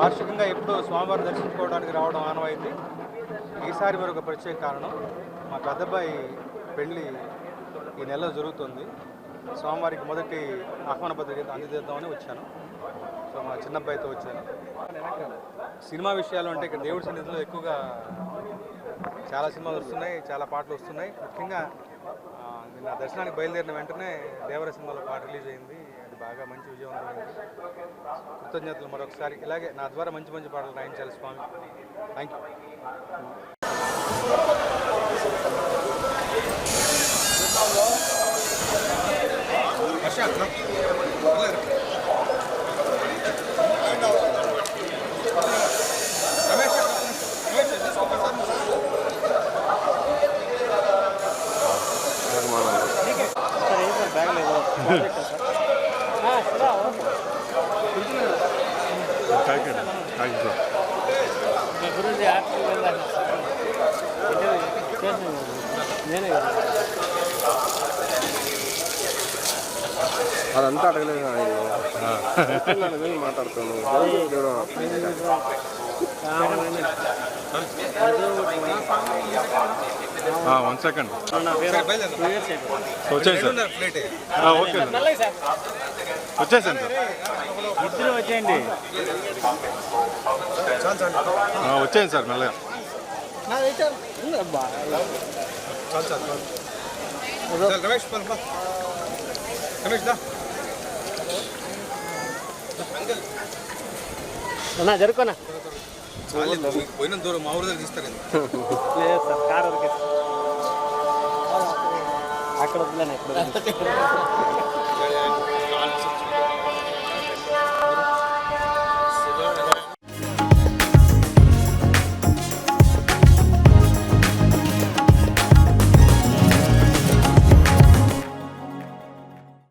వార్షికంగా ఎప్పుడు స్వామివారిని దర్శించుకోవడానికి రావడం ఆనవాయింది ఈసారి మరొక ప్రత్యేక కారణం మా పెద్దబ్బాయి పెళ్ళి ఈ నెలలో జరుగుతుంది. స్వామివారికి మొదటి ఆహ్వాన పత్రిక అందజేద్దామని వచ్చాను. సో మా చిన్నబ్బాయితో వచ్చాను. సినిమా విషయాలు అంటే ఇక్కడ దేవుడి సన్నిధిలో ఎక్కువగా చాలా సినిమాలు వస్తున్నాయి చాలా పాటలు వస్తున్నాయి. ముఖ్యంగా నిన్న దర్శనానికి బయలుదేరిన వెంటనే దేవర సినిమాలో పాట రిలీజ్ అయింది. బాగా మంచి విజయవంతమైంది కృతజ్ఞతలు మరొకసారి ఇలాగే నా ద్వారా మంచి మంచి పాటలు రాయించాలి స్వామి థ్యాంక్ యూ గురించి నేనే అదంతా అడగలేదు ఆయన మాట్లాడుతున్నాను వన్ సెకండ్ నా పేరు టూ ఇయర్స్ అయిపోయింది వచ్చేయండి సార్. ఆ, ఓకే సార్. వచ్చేసాను సార్. ఇద్దరు వచ్చేయండి. ఆ, వచ్చేయండి సార్ మెల్లగా. రమేష్ రమేష్ దా. అన్నా జరుకోనా పోయిన దూరం మా ఊరి దగ్గర తీస్తారు లేదు సార్ కారు అక్కడ వదిలేను ఇక్కడ